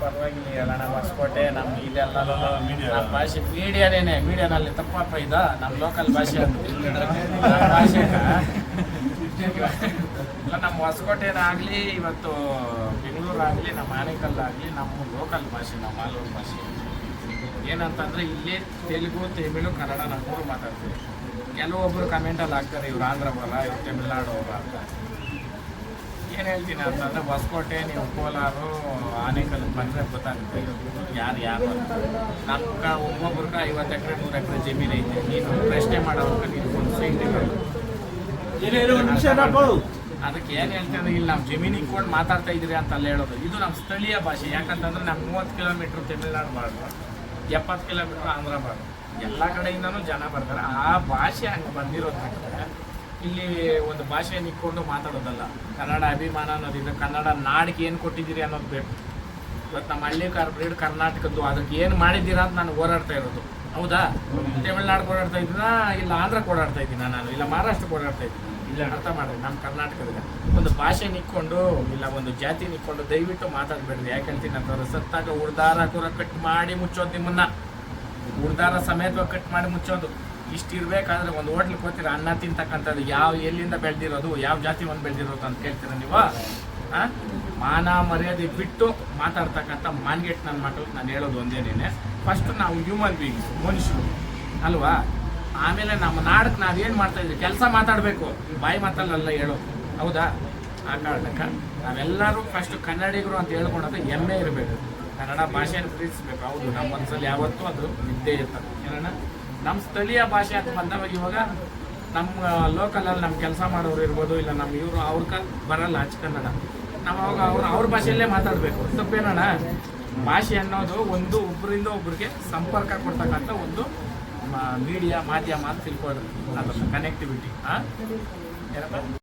ಪರವಾಗಿಲ್ಲ ಹೇಳೋಣ ಹೊಸಕೋಟೆ ನಮ್ಮ ಇದೆಲ್ಲ. ನಮ್ಮ ಭಾಷೆ ಮೀಡಿಯಾನೇನೆ ಮೀಡಿಯಾನಲ್ಲಿ ತಪ್ಪಪ್ಪ ಇದ. ನಮ್ಮ ಲೋಕಲ್ ಭಾಷೆ ನಮ್ಮ ಭಾಷೆ ಇಲ್ಲ ನಮ್ಮ ಹೊಸಕೋಟೆನಾಗಲಿ ಇವತ್ತು ಬೆಂಗಳೂರಾಗಲಿ ನಮ್ಮ ಆನೇಕಲ್ಲಾಗಲಿ ನಮ್ಮ ಲೋಕಲ್ ಭಾಷೆ ನಮ್ಮ ಮಾಲೂರು ಭಾಷೆ. ಏನಂತಂದ್ರೆ ಇಲ್ಲಿ ತೆಲುಗು ತಮಿಳು ಕನ್ನಡ ನಮ್ಮ ಮಾತಾಡ್ತೀವಿ. ಕೆಲವೊಬ್ಬರು ಕಮೆಂಟಲ್ಲಿ ಹಾಕ್ತಾರೆ ಇವ್ರು ಆಂಧ್ರ ಬರ ಇವ್ರು ತಮಿಳ್ನಾಡು ಅವರ ಅಂತ. ಏನು ಹೇಳ್ತೀನಿ ಅಂತಂದ್ರೆ ಹೊಸಕೋಟೆ ನೀವು ಕೋಲಾರು ಆನೇಕಲ್ ಬಂದರೆ ಗೊತ್ತಾಗುತ್ತೆ. ಯಾರು ಯಾರು ನಮ್ಮ ಒಬ್ಬೊಬ್ರಿಗೆ ಐವತ್ತು ಎಕರೆ ನೂರು ಎಕರೆ ಜಮೀನು ಐತೆ. ನೀನು ಪ್ರಶ್ನೆ ಮಾಡೋವಾಗ ನೀನು ಒಂದು ಸೈಟ್ ಅದಕ್ಕೆ ಏನು ಹೇಳ್ತಾರೆ ಇಲ್ಲಿ ನಮ್ಮ ಜಮೀನಿಗೆ ಇಟ್ಕೊಂಡು ಮಾತಾಡ್ತಾ ಇದ್ದೀರಿ ಅಂತ ಅಲ್ಲಿ ಹೇಳೋದು. ಇದು ನಮ್ಮ ಸ್ಥಳೀಯ ಭಾಷೆ. ಯಾಕಂತಂದ್ರೆ ನಮ್ಮ ಮೂವತ್ತು ಕಿಲೋಮೀಟ್ರ್ ತಮಿಳ್ನಾಡು ಬಾರ್ಡ್ರು ಎಪ್ಪತ್ತು ಕಿಲೋಮೀಟ್ರ್ ಆಂಧ್ರ ಬಾರ್ಡ್ರು ಎಲ್ಲ ಕಡೆಯಿಂದನೂ ಜನ ಬರ್ತಾರೆ. ಆ ಭಾಷೆ ಹಂಗೆ ಬಂದಿರೋದ್ರಿಂದ ಇಲ್ಲಿ ಒಂದು ಭಾಷೆಯನ್ನು ಇಟ್ಕೊಂಡು ಮಾತಾಡೋದಲ್ಲ. ಕನ್ನಡ ಅಭಿಮಾನ ಅನ್ನೋದಿದೆ ಕನ್ನಡ ನಾಡಿಗೆ ಏನು ಕೊಟ್ಟಿದ್ದೀರಿ ಅನ್ನೋದು ಬೇಕು. ಇವತ್ತು ನಮ್ಮ ಹಳ್ಳಿ ಕಾರ್ಪೊರೇಟ್ ಕರ್ನಾಟಕದ್ದು ಅದಕ್ಕೆ ಏನು ಮಾಡಿದ್ದೀರಾ ಅಂತ ನಾನು ಓಡಾಡ್ತಾ ಇರೋದು. ಹೌದಾ? ತಮಿಳ್ನಾಡು ಓಡಾಡ್ತಾ ಇದ್ದೀನಾ ಇಲ್ಲ ಆಂಧ್ರ ಓಡಾಡ್ತಾ ಇದ್ದೀನ ನಾನು? ಇಲ್ಲ ಮಹಾರಾಷ್ಟ್ರಕ್ಕೆ ಓಡಾಡ್ತಾ ಇದ್ದೀನಿ ಇಲ್ಲ ಅರ್ಥ ಮಾಡ್ರಿ ನಮ್ಮ ಕರ್ನಾಟಕದಾಗ ಒಂದು ಭಾಷೆ ನಿಕ್ಕೊಂಡು ಇಲ್ಲ ಒಂದು ಜಾತಿ ನಿಕ್ಕೊಂಡು ದಯವಿಟ್ಟು ಮಾತಾಡಬೇಡ್ರಿ. ಯಾಕೆ ಹೇಳ್ತೀನಿ ಅಂತಂದ್ರೆ ಸತ್ತಾಗ ಉಳ್ದಾರ ಕೂಡ ಕಟ್ ಮಾಡಿ ಮುಚ್ಚೋದು ನಿಮ್ಮನ್ನ. ಉಳ್ದಾರ ಸಮೇತ ಕಟ್ ಮಾಡಿ ಮುಚ್ಚೋದು. ಇಷ್ಟು ಇರಬೇಕಾದ್ರೆ ಒಂದು ಹೋಟ್ಲಿಗೆ ಹೋಗ್ತೀರ, ಅನ್ನ ತಿಂತಕ್ಕಂಥದ್ದು ಯಾವ ಎಲ್ಲಿಂದ ಬೆಳೆದಿರೋದು, ಯಾವ ಜಾತಿ ಒಂದು ಬೆಳೆದಿರೋದು ಅಂತ ಕೇಳ್ತೀರ ನೀವು? ಮಾನ ಮರ್ಯಾದೆ ಬಿಟ್ಟು ಮಾತಾಡ್ತಕ್ಕಂಥ ಮಾನ್ಗೆಟ್ ನನ್ನ ಮಕ್ಕಳಿಗೆ ನಾನು ಹೇಳೋದು ಒಂದೇನೇನೆ ಫಸ್ಟ್ ನಾವು ಹ್ಯೂಮನ್ ಬೀಯಿಂಗ್ಸ್ ಮನುಷ್ಯರು, ಅಲ್ವಾ? ಆಮೇಲೆ ನಮ್ಮ ನಾಡಕ್ಕೆ ನಾವೇನು ಮಾಡ್ತಾ ಇದ್ದೀವಿ ಕೆಲಸ ಮಾತಾಡಬೇಕು. ಬಾಯಿ ಮಾತಲ್ಲ ಹೇಳೋ. ಹೌದಾ? ಆ ಕಾರಣಕ್ಕೆ ನಾವೆಲ್ಲರೂ ಫಸ್ಟ್ ಕನ್ನಡಿಗರು ಅಂತ ಹೇಳ್ಕೊಳೋದು ಹೆಮ್ಮೆ ಇರಬೇಕು. ಕನ್ನಡ ಭಾಷೆಯನ್ನು ಪ್ರೀತಿಸ್ಬೇಕು. ಹೌದು ನಮ್ಮ ಮನಸ್ಸಲ್ಲಿ ಯಾವತ್ತೂ ಅದು ನಿದ್ದೆ ಇರ್ತದೆ. ಏನಣ್ಣ? ನಮ್ಮ ಸ್ಥಳೀಯ ಭಾಷೆ ಅಂತ ಬಂದಾಗ ಇವಾಗ ನಮ್ಮ ಲೋಕಲಲ್ಲಿ ನಮ್ಮ ಕೆಲಸ ಮಾಡೋರು ಇರ್ಬೋದು, ಇಲ್ಲ ನಮ್ಮ ಇವರು ಅವ್ರ ಕಾಲ ಬರಲ್ಲ ಅಚ್ಚ ಕನ್ನಡ. ನಾವು ಅವಾಗ ಅವ್ರು, ಅವ್ರ ಭಾಷೆಯಲ್ಲೇ ಮಾತಾಡಬೇಕು. ತಪ್ಪೇನೋಣ ಭಾಷೆ ಅನ್ನೋದು ಒಂದು ಒಬ್ಬರಿಂದ ಒಬ್ಬರಿಗೆ ಸಂಪರ್ಕ ಕೊಡ್ತಕ್ಕಂಥ ಒಂದು ಮೀಡಿಯಾ ಮಾಧ್ಯಮ ಅಂತ ತಿಳ್ಕೊಳ್ರಿ ಅದನ್ನು ಕನೆಕ್ಟಿವಿಟಿ ಹಾಂ ಏನಪ್ಪ?